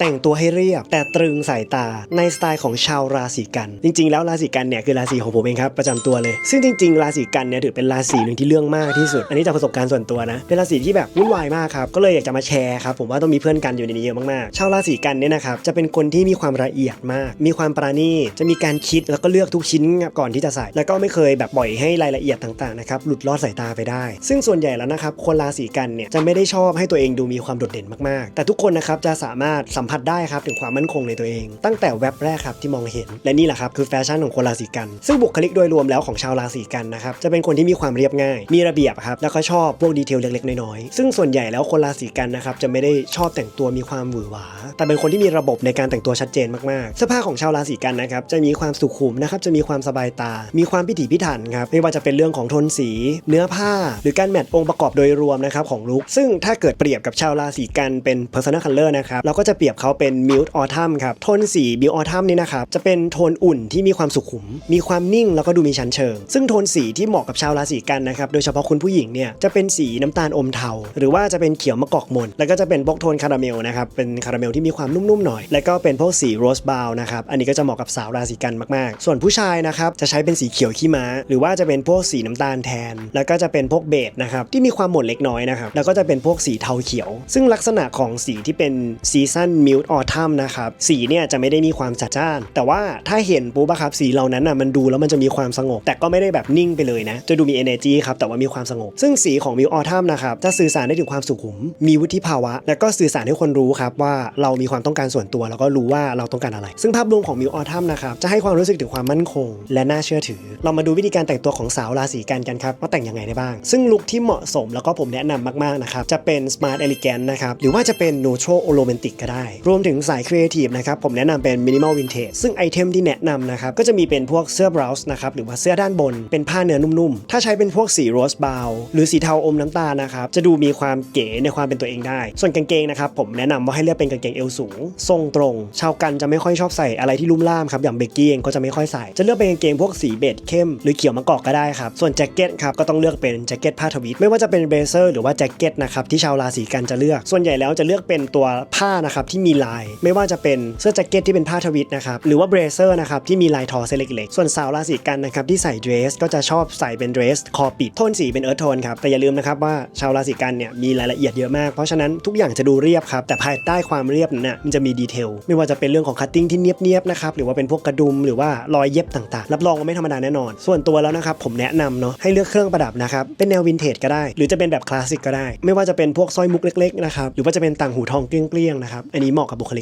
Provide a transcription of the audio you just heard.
แต่งตัวให้เรียบ แต่ตรึงสายตาในสไตล์ของชาวราศีกัน จริง ๆ แล้วราศีกันเนี่ยคือราศีของผมเองครับประจำตัวเลย ซึ่งจริง ๆ ราศีกันเนี่ยถือเป็นราศีหนึ่งที่เรื่องมากที่สุด อันนี้จากประสบการณ์ส่วนตัวนะ เป็นราศีที่แบบวุ่นวายมากครับ ก็เลยอยากจะมาแชร์ครับ ผมว่าต้องมีเพื่อนกันอยู่ในนี้เยอะมากๆ ชาวราศีกันเนี่ยนะครับจะเป็นคนที่มีความละเอียดมาก มีความปราณีตจะมีการคิดแล้วก็เลือกทุกชิ้นก่อนที่จะใส่ แล้วก็ไม่เคยแบบปล่อยให้รายละเอียดต่างๆนะครับหลุดลอดสายตาไปได้ ซึ่งส่วนใหญ่แล้วนะครับคนราศีกันเนี่ยจะไม่ได้ชอบให้ตัวเองดูมีความโดดเด่นมากๆ แต่ทุกคนนะครับจะสามารถสมผัสได้ครับถึงความมั่นคงในตัวเอง ตั้งแต่แว็บแรกครับที่มองเห็น และนี่แหละครับคือแฟชั่นของคนราศีกัน ซึ่งบุคลิกโดยรวมแล้วของชาวราศีกันนะครับจะเป็นคนที่มีความเรียบง่าย มีระเบียบครับแล้วก็ชอบพวกดีเทลเล็กๆน้อยๆซึ่งส่วนใหญ่แล้วคนราศีกันนะครับจะไม่ได้ชอบแต่งตัวมีความหวือหวา แต่เป็นคนที่มีระบบในการแต่งตัวชัดเจนมากๆเสื้อผ้าของชาวราศีกันนะครับจะมีความสุขุมนะครับจะมีความสบายตา มีความพิถีพิถันครับไม่ว่าจะเป็นเรื่องของโทนสี เนื้อผ้า หรือการแมทองค์ประกอบโดยรวมนะครับของลุคซึ่งถ้าเกิดเปรียบกับชาวราศีกันเป็น personal color นะครับเราก็จะเปรียบเขาเป็น mute autumn ครับโทนสี mute autumn นี่นะครับจะเป็นโทนอุ่นที่มีความสุขุม มีความนิ่งแล้วก็ดูมีชั้นเชิง ซึ่งโทนสีที่เหมาะกับชาวราศีกันนะครับโดยเฉพาะคุณผู้หญิงเนี่ยจะเป็นสีน้ำตาลอมเทา หรือว่าจะเป็นเขียวมะกอกมนแล้วก็จะเป็นพวกโทนคาราเมลนะครับเป็นคาราเมลที่มีความนุ่มๆหน่อย แล้วก็เป็นพวกสีโรสบาวนะครับอันนี้ก็จะเหมาะกับสาวราศีกันมากๆ ส่วนผู้ชายนะครับจะใช้เป็นสีเขียวขี้ม้า หรือว่าจะเป็นพวกสีน้ำตาลแทน แล้วก็จะเป็นพวกเบจนะครับที่มีความหม่นเล็กน้อยนะครับแล้วก็จะเป็นพวกสีเทาเขียว ซึ่งลักษณะของสีที่เป็นซีซันมิลต์ออทัมนะครับสีเนี่ยจะไม่ได้มีความจัดจ้าน แต่ว่าถ้าเห็นปุ๊บอะครับสีเหล่านั้นอะมันดูแล้วมันจะมีความสงบ แต่ก็ไม่ได้แบบนิ่งไปเลยนะ จะดูมี energy ครับแต่ว่ามีความสงบ ซึ่งสีของมิลต์ออทัมนะครับจะสื่อสารได้ถึงความสุขุม มีวุฒิภาวะ แล้วก็สื่อสารให้คนรู้ครับว่าเรามีความต้องการส่วนตัว แล้วก็รู้ว่าเราต้องการอะไร ซึ่งภาพรวมของมิลต์ออทัมนะครับจะให้ความรู้สึกถึงความมั่นคง และน่าเชื่อถือ เรามาดูวิธีการแต่งตัวของสาวราศีกันกันครับว่าแต่งยังไงได้บ้าง ซึ่งลุคที่เหมาะสมแล้วก็ผมแนะนำมากๆนะครับจะเป็น smart elegant นะครับหรือว่าจะเป็น neutral romantic ก็ได้รวมถึงสาย creative นะครับผมแนะนำเป็น minimal vintage ซึ่งไอเทมที่แนะนำนะครับก็จะมีเป็นพวกเสื้อบราวส์นะครับหรือว่าเสื้อด้านบนเป็นผ้าเนื้อนุ่มๆ ถ้าใช้เป็นพวกสีโรสบาวหรือสีเทาอมน้ำตาลนะครับจะดูมีความเก๋ในความเป็นตัวเองได้ ส่วนกางเกงนะครับผมแนะนำว่าให้เลือกเป็นกางเกงเอวสูง ทรงตรง ชาวกันจะไม่ค่อยชอบใส่อะไรที่ลุ่มล่ามครับอย่างเบกกี้เองก็จะไม่ค่อยใส่ จะเลือกเป็นกางเกงพวกสีเบจเข้มหรือเขียวมะกอกก็ได้ครับส่วนแจ็คเก็ตครับก็ต้องเลือกเป็นแจ็คเก็ตผ้าทวีตไม่ว่าจะเป็นเบเซอร์หรือว่าแจ็คเก็ตนะครับที่ชาวราศีกันจะเลือก ส่วนใหญ่แล้วจะเลือกเป็นตัวผ้านะครับที่มีลาย ไม่ว่าจะเป็นเสื้อแจ็คเก็ตที่เป็นผ้าทวีตนะครับหรือว่าเบรเซอร์นะครับที่มีลายทอเส้นเล็กๆส่วนสาวราศีกันนะครับที่ใส่เดรสก็จะชอบใส่เป็นเดรสคอปิดโทนสีเป็นเอิร์ธโทนครับแต่อย่าลืมนะครับว่าชาวราศีกันเนี่ยมีรายละเอียดเยอะมากเพราะฉะนั้นทุกอย่างจะดูเรียบครับแต่ภายใต้ความเรียบนั้นนะมันจะมีดีเทลไม่ว่าจะเป็นเรื่องของคัตติ้งที่เนียบๆนะครับหรือว่าเป็นพวกกระดุมหรือว่ารอยเย็บต่างๆ รับรองว่าไม่ธรรมดาแน่นอน ส่วนตัวแล้วนะครับผมแนะนำเนาะให้เลือกเครื่องประดับนะครับเป็นแนววินเทจก็ได้ หรือจะเป็นแบบคลาสสิกก็ได้ ไม่ว่าจะเป็นพวกสร้อยมุกเล็กๆนะครับหรือว่าจะเป็นต่างหูทองเกลี้ยงๆนะครับอันนี้เหมาะกับบุคลิก